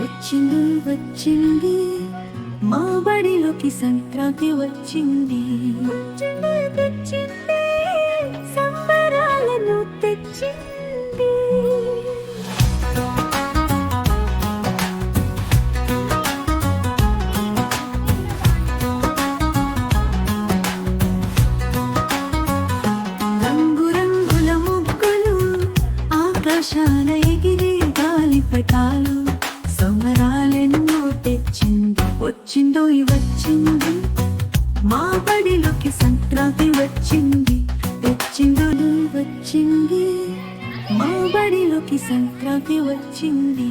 వచ్చింది వచ్చింది. మా బడిలోకి సంక్రాంతి వచ్చింది. వచ్చింది సంబరాలను తెచ్చింది. రంగురంగుల ముగ్గులు ఆకాశాన ఎగిరే గాలిపటాలు. సంవరాలెన్నో తెచ్చింది వచ్చిందో వచ్చింది మా బడిలోకి సంక్రాంతి వచ్చింది తెచ్చిందో వచ్చింది. మా బడిలోకి సంక్రాంతి వచ్చింది.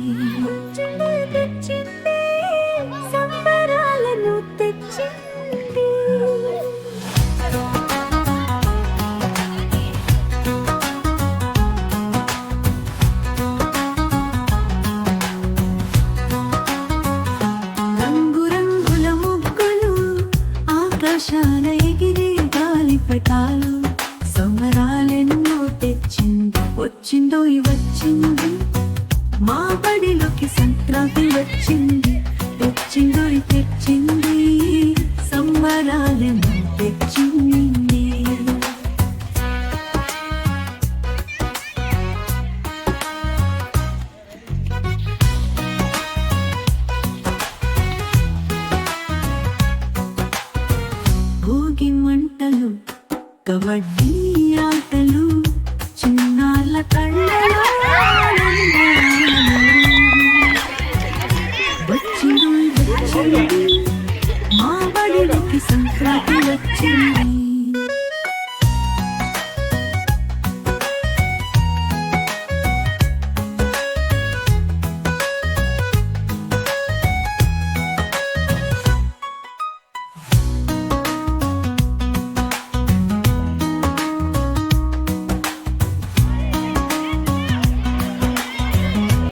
ఆకాశాన ఎగిరే గాలిపటాలు సంబరాలెన్నో తెచ్చింది వచ్చిందో వచ్చింది మా బడిలోకి సంక్రాంతి వచ్చింది తెచ్చిందో తెచ్చింది భోగి మంటలు కబడ్డీ ఆటలు చిన్నాల కళ్ళ వచ్చింది. మా సంక్రాంతి వచ్చింది.